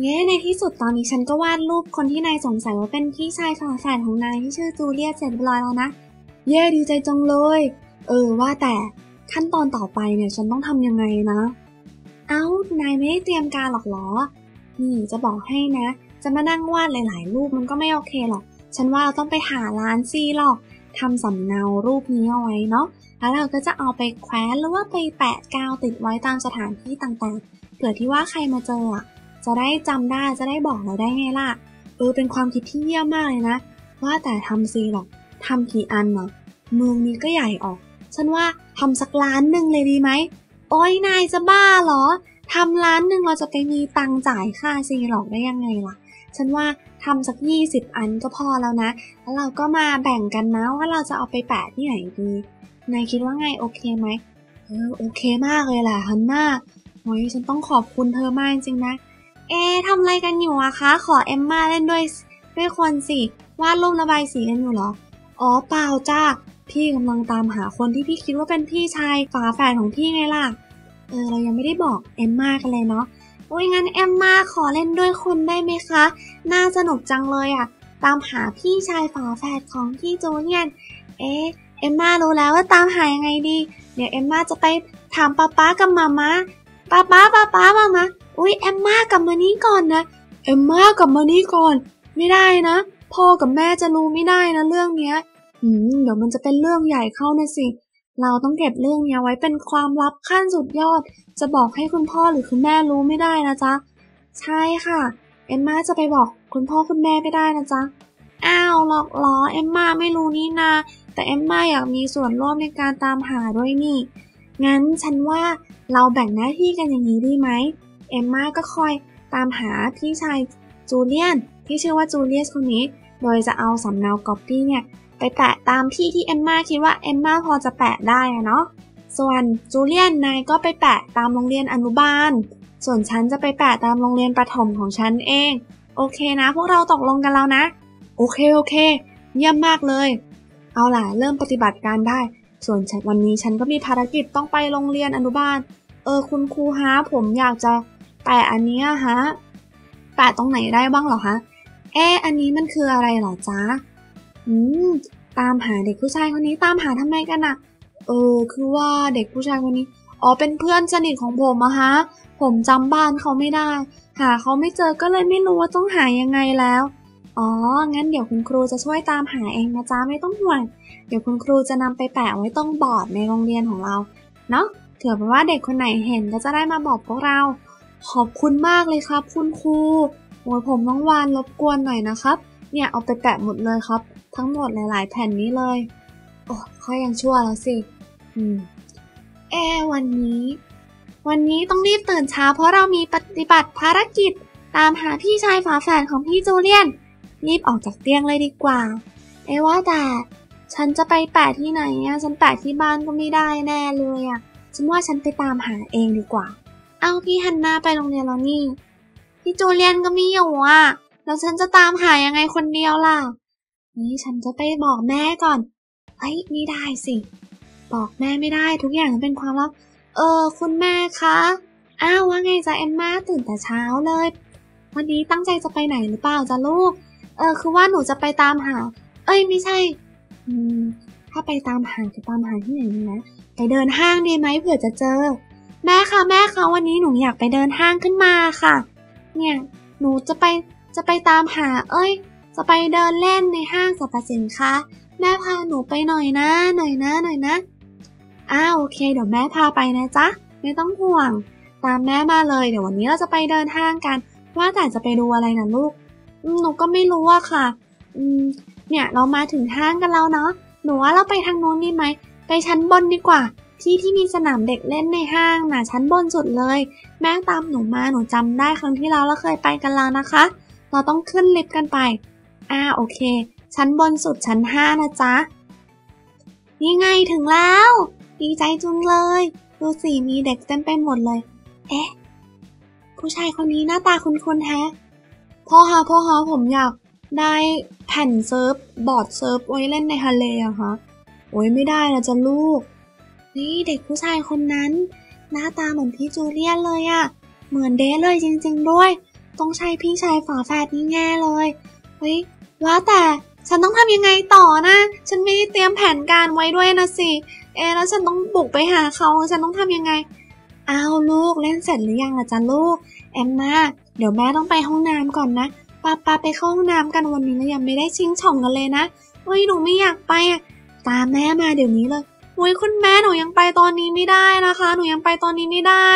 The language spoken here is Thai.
เย้ในที่สุดตอนนี้ฉันก็วาดรูปคนที่นายสงสัยว่าเป็นพี่ชายฝาแฝดของนายที่ชื่อจูเลียเสร็จเรียบร้อยแล้วนะ เย้ดีใจจังเลย เออว่าแต่ขั้นตอนต่อไปเนี่ยฉันต้องทำยังไงนะ เอ้านายไม่ได้เตรียมการหรอกเหรอ นี่จะบอกให้นะ จะมานั่งวาดหลาย ๆ รูปมันก็ไม่โอเคหรอก ฉันว่าเราต้องไปหาร้านซีหรอกทำสำเนารูปนี้เอาไว้เนาะ แล้วเราก็จะเอาไปแคว้นหรือว่าไปแปะกาวติดไว้ตามสถานที่ต่าง ๆ เผื่อที่ว่าใครมาเจออะ จะได้จำได้จะได้บอกเราได้ไงล่ะ เออเป็นความคิดที่เยี่ยมมากเลยนะ ว่าแต่ทำซีหรอกทำกี่อันเนาะเมืองนี้ก็ใหญ่ออก ฉันว่าทำสักล้านหนึ่งเลยดีไหม โอ้ยนายจะบ้าเหรอทำล้านหนึ่งเราจะไปมีตังจ่ายค่าซีหรอกได้ยังไงล่ะ ฉันว่าทำสักยี่สิบอันก็พอแล้วนะ แล้วเราก็มาแบ่งกันนะว่าเราจะเอาไปแปะที่ไหนดี นายคิดว่าไงโอเคไหมเออโอเคมากเลยแหละฮันน่าโอ้ยฉันต้องขอบคุณเธอมากจริงๆนะ เอ๊ทำอะไรกันอยู่อะคะ ขอเอมมาเล่นด้วยด้วยคนสิ วาดรูประบายสีกันอยู่เหรอ อ๋อเปล่าจ้า พี่กำลังตามหาคนที่พี่คิดว่าเป็นพี่ชายฝาแฝดของพี่ไงล่ะ เออเรายังไม่ได้บอกเอมมากันเลยเนาะโอ้ยงั้นเอมมาขอเล่นด้วยคนได้ไหมคะ น่าสนุกจังเลยอะตามหาพี่ชายฝาแฝดของพี่โจเนียน เอ๊ะเอมมารู้แล้วว่าตามหายังไงดี เดี๋ยวเอมมาจะไปถามป๊าป๊ากับมาม่าป๊าป๊าป๊าป๊ามามา อุ้ยเอมมากลับมานี่ก่อนนะเอมมากลับมานี่ก่อน ไม่ได้นะพ่อกับแม่จะรู้ไม่ได้นะเรื่องเนี้ย อืมเดี๋ยวมันจะเป็นเรื่องใหญ่เข้านะสิเราต้องเก็บเรื่องเนี้ยไว้เป็นความลับขั้นสุดยอด จะบอกให้คุณพ่อหรือคุณแม่รู้ไม่ได้นะจ๊ะใช่ค่ะเอมมาจะไปบอกคุณพ่อคุณแม่ไม่ได้นะจ๊ะอ้าวหรอกหรอเอมมาไม่รู้นี่นาแต่เอมมาอยากมีส่วนร่วมในการตามหาด้วยนี่ งั้นฉันว่าเราแบ่งหน้าที่กันอย่างนี้ดีไหม เอมมาก็คอยตามหาพี่ชายจูเลียนที่ชื่อว่าจูเลียสคนนี้ โดยจะเอาสำเนาก๊อปปี้เนี่ยไปแปะตามที่ที่เอมมาคิดว่าเอมมาพอจะแปะได้อะเนาะ ส่วนจูเลียนนายก็ไปแปะตามโรงเรียนอนุบาล ส่วนฉันจะไปแปะตามโรงเรียนประถมของฉันเอง โอเคนะ พวกเราตกลงกันแล้วนะ โอเคโอเค เยี่ยมมากเลย เอาล่ะเริ่มปฏิบัติการได้ ส่วนวันนี้ฉันก็มีภารกิจต้องไปโรงเรียนอนุบาล เออคุณครูฮะผมอยากจะ แปะอันนี้ฮะแปะตรงไหนได้บ้างเหรอฮะเอ๊ะอันนี้มันคืออะไรเหรอจ๊ะอืมตามหาเด็กผู้ชายคนนี้ตามหาทำไมกันอะเออ คือว่าเด็กผู้ชายคนนี้อ๋อเป็นเพื่อนสนิทของผมอะฮะ ผมจำบ้านเขาไม่ได้ หาเขาไม่เจอก็เลยไม่รู้ว่าต้องหายังไงแล้ว อ๋อ งั้นเดี๋ยวคุณครูจะช่วยตามหาเองนะจ๊ะไม่ต้องห่วง เดี๋ยวคุณครูจะนำไปแปะไว้ตรงบอร์ดในโรงเรียนของเรา เนาะเผื่อว่าเด็กคนไหนเห็นก็จะได้มาบอกพวกเรา ขอบคุณมากเลยครับคุณครูโอ้ยผมน้องวานรบกวนหน่อยนะครับ เนี่ยเอาไปแปะหมดเลยครับ ทั้งหมดหลาย ๆ แผ่นนี้เลย โอ้ค่อยยังชั่วแล้วสิ อืมเอวันนี้ วันนี้ต้องรีบตื่นเช้าเพราะเรามีปฏิบัติภารกิจ ตามหาพี่ชายฝาแฝดของพี่จูเลียน รีบออกจากเตียงเลยดีกว่า เอ้ว่าแต่ฉันจะไปแปะที่ไหนอะฉันแปะที่บ้านก็ไม่ได้แน่เลยอะฉันว่าฉันไปตามหาเองดีกว่า เอาพี่ฮันนาไปโรงเรียนแล้วนี่ พี่จูเลียนก็ไม่อยู่อะแล้วฉันจะตามหายังไงคนเดียวล่ะ นี่ฉันจะไปบอกแม่ก่อน เฮ้ยไม่ได้สิ บอกแม่ไม่ได้ทุกอย่างเป็นความลับ เออ คุณแม่คะ อ้าวว่าไงจ๊ะเอมมาตื่นแต่เช้าเลย วันนี้ตั้งใจจะไปไหนหรือเปล่าจ๊ะลูก เออคือว่าหนูจะไปตามหา เอ้ยไม่ใช่ อืมถ้าไปตามหาจะตามหาที่ไหนนะ ไปเดินห้างดีไหมเผื่อจะเจอ แม่คะแม่คะวันนี้หนูอยากไปเดินห้างขึ้นมาค่ะ เนี่ยหนูจะไปจะไปตามหา เอ้ย จะไปเดินเล่นในห้างสรรพสินค้าแม่พาหนูไปหน่อยนะ หน่อยนะหน่อยนะอ้าโอเค เดี๋ยวแม่พาไปนะจ๊ะไม่ต้องห่วง ตามแม่มาเลย เดี๋ยววันนี้เราจะไปเดินห้างกัน ว่าแต่จะไปดูอะไรนะลูกหนูก็ไม่รู้อะค่ะอืมเนี่ยเรามาถึงห้างกันแล้วเนาะหนูว่าเราไปทางโน้นดีไหมไปชั้นบนดีกว่า ที่ที่มีสนามเด็กเล่นในห้างน่ะชั้นบนสุดเลย แม่ตามหนูมาหนูจำได้ครั้งที่แล้วเราเคยไปกันแล้วนะคะ เราต้องขึ้นลิฟต์กันไป อ่าโอเค ชั้นบนสุดชั้นห้านะจ๊ะ นี่ไงถึงแล้ว ดีใจจุงเลย ดูสิมีเด็กเต็มไปหมดเลย เอ๊ะ ผู้ชายคนนี้หน้าตาคุ้นๆแฮะพ่อฮะพ่อฮะผมอยากได้แผ่นเซิร์ฟบอร์ดเซิร์ฟไว้เล่นในทะเลอะคะโอ้ยไม่ได้นะจ๊ะลูก นี่เด็กผู้ชายคนนั้น หน้าตาเหมือนพี่จูเลียนเลยอะเหมือนเดทเลยจริงๆด้วย ต้องใช่พี่ชายฝาแฝดนี่แน่เลยเฮ้ยว่าแต่ฉันต้องทำยังไงต่อนะ ฉันไม่ได้เตรียมแผนการไว้ด้วยนะสิ เอแล้วฉันต้องบุกไปหาเขาฉันต้องทำยังไงอ้าวลูกเล่นเสร็จหรือยังล่ะจ๊ะลูก แอมมาเดี๋ยวแม่ต้องไปห้องน้ำก่อนนะป้าป้าไปเข้าห้องน้ำกันวันนี้เรายังไม่ได้ชิงช่องกันเลยนะเฮ้ยหนูไม่อยากไปอะตามแม่มาเดี๋ยวนี้เลย อุ้ยคุณแม่หนูยังไปตอนนี้ไม่ได้นะคะ หนูยังไปตอนนี้ไม่ได้